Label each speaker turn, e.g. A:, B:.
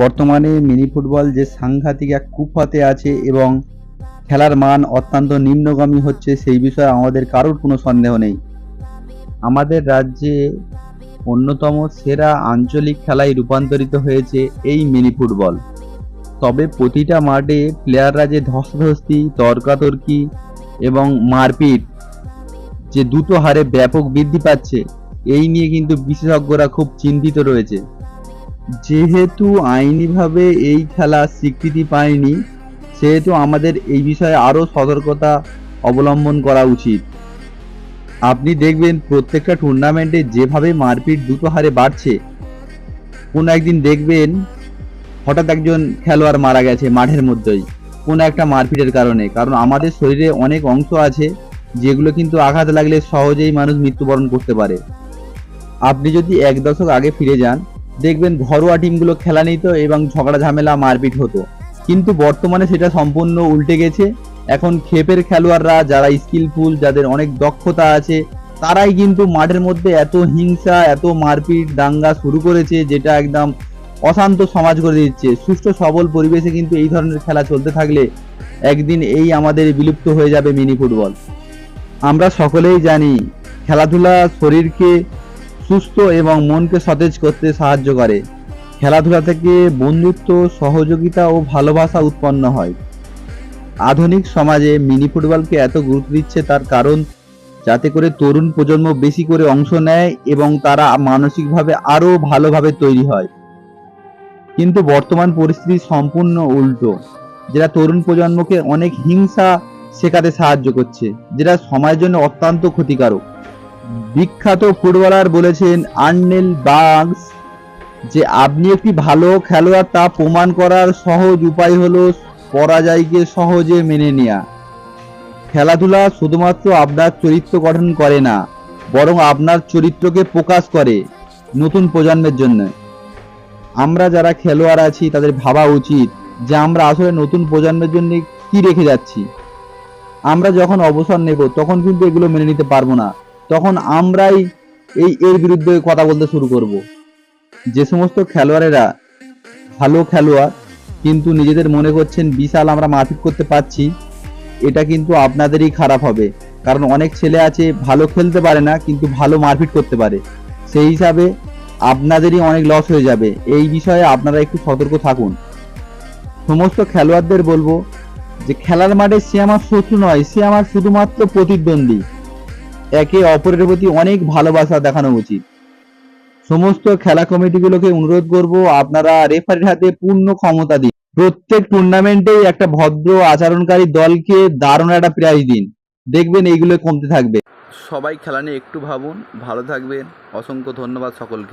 A: বর্তমানে mini football যে সাংঘাতিক এক কুফাতে আছে এবং খেলার মান অত্যন্ত নিম্নগামী হচ্ছে, সেই বিষয়ে আমাদের কারোর কোনো সন্দেহ নেই। আমাদের রাজ্যে অন্যতম সেরা আঞ্চলিক খেলায় রূপান্তরিত হয়েছে এই মিনি ফুটবল। তবে প্রতিটা মাঠে প্লেয়াররা যে ধস্তাধস্তি, তর্কাতর্কি এবং মারপিট, যে দ্রুত হারে ব্যাপক বৃদ্ধি পাচ্ছে, এই নিয়ে কিন্তু বিশেষজ্ঞরা খুব চিন্তিত রয়েছে। যেহেতু আইনিভাবে এই খেলা স্বীকৃতি পায়নি, সেহেতু আমাদের এই বিষয়ে আরও সতর্কতা অবলম্বন করা উচিত। আপনি দেখবেন প্রত্যেকটা টুর্নামেন্টে যেভাবে মারপিট দ্রুত হারে বাড়ছে, কোনো একদিন দেখবেন হঠাৎ একজন খেলোয়াড় মারা গেছে মাঠের মধ্যেই, কোনো একটা মারপিটের কারণে। কারণ আমাদের শরীরে অনেক অংশ আছে যেগুলো কিন্তু আঘাত লাগলে সহজেই মানুষ মৃত্যুবরণ করতে পারে। আপনি যদি এক দশক আগে ফিরে যান দেখবেন ঘরোয়া টিমগুলো খেলা নিত এবং ঝগড়া ঝামেলা মারপিট হতো। কিন্তু বর্তমানে সেটা সম্পূর্ণ উল্টে গেছে। এখন খেপের খেলোয়াড়রা যারা স্কিলফুল যাদের অনেক দক্ষতা আছে, তারাই কিন্তু মাঠের মধ্যে এত হিংসা, এত মারপিট, দাঙ্গা শুরু করেছে, যেটা একদম অশান্ত সমাজ করে দিচ্ছে। সুষ্ঠু, সবল পরিবেশে কিন্তু এই ধরনের খেলা চলতে থাকলে একদিন এই আমাদের বিলুপ্ত হয়ে যাবে মিনি ফুটবল। আমরা সকলেই জানি, খেলাধুলা শরীরকে সুস্থ এবং মনকে সতেজ করতে সাহায্য করে। খেলাধুলা থেকে বন্ধুত্ব, সহযোগিতা ও ভালোবাসা উৎপন্ন হয়। আধুনিক সমাজে মিনি ফুটবলকে এত গুরুত্ব দিচ্ছে তার কারণ, যাতে করে তরুণ প্রজন্ম বেশি করে অংশ নেয় এবং তারা মানসিকভাবে আরও ভালোভাবে তৈরি হয়। কিন্তু বর্তমান পরিস্থিতি সম্পূর্ণ উল্টো। যেটা তরুণ প্রজন্মকে অনেক হিংসা শেখাতে সাহায্য করছে, যেটা সমাজের জন্য অত্যন্ত ক্ষতিকারক। বিখ্যাত ফুটবলার বলেছেন আর্নেল বাগস যে, আপনি একটি ভালো খেলোয়াড়, তা প্রমাণ করার সহজ উপায় হলো পরাজয়কে সহজে মেনে নেওয়া খেলাধুলা শুধুমাত্র আপনার চরিত্র গঠন করে না, বরং আপনার চরিত্রকে প্রকাশ করে নতুন প্রজন্মের জন্য। আমরা যারা খেলোয়াড় আছি, তাদের ভাবা উচিত যে, আমরা আসলে নতুন প্রজন্মের জন্য কি রেখে যাচ্ছি। আমরা যখন অবসর নেব, তখন কিন্তু এগুলো মেনে নিতে পারব না। তখন আমরাই এই এর বিরুদ্ধে কথা বলতে শুরু করব। যে সমস্ত খেলোয়াড়েরা ভালো খেলোয়াড়, কিন্তু নিজেদের মনে করছেন বিশাল আমরা মারপিট করতে পারছি, এটা কিন্তু আপনাদেরই খারাপ হবে। কারণ অনেক ছেলে আছে, ভালো খেলতে পারে না, কিন্তু ভালো মারপিট করতে পারে। সেই হিসাবে আপনাদেরই অনেক লস হয়ে যাবে। এই বিষয়ে আপনারা একটু সতর্ক থাকুন। সমস্ত খেলোয়াড়দের বলব যে, খেলার মাঠে সে আমার শত্রু নয়, সে আমার শুধুমাত্র প্রতিদ্বন্দ্বী। একে অপরের প্রতি অনেক ভালোবাসা দেখানো উচিত। সমস্ত খেলা কমিটিগুলোকে অনুরোধ করব, আপনারা রেফারির হাতে পূর্ণ ক্ষমতা দিন। প্রত্যেক টুর্নামেন্টেই একটা ভদ্র আচরণকারী দলকে দারুণ একটা প্রাইজ দিন। দেখবেন এইগুলো কমতে থাকবে। সবাই খেলা নিয়ে একটু ভাবুন, ভালো থাকবেন। অসংখ্য ধন্যবাদ সকলকে।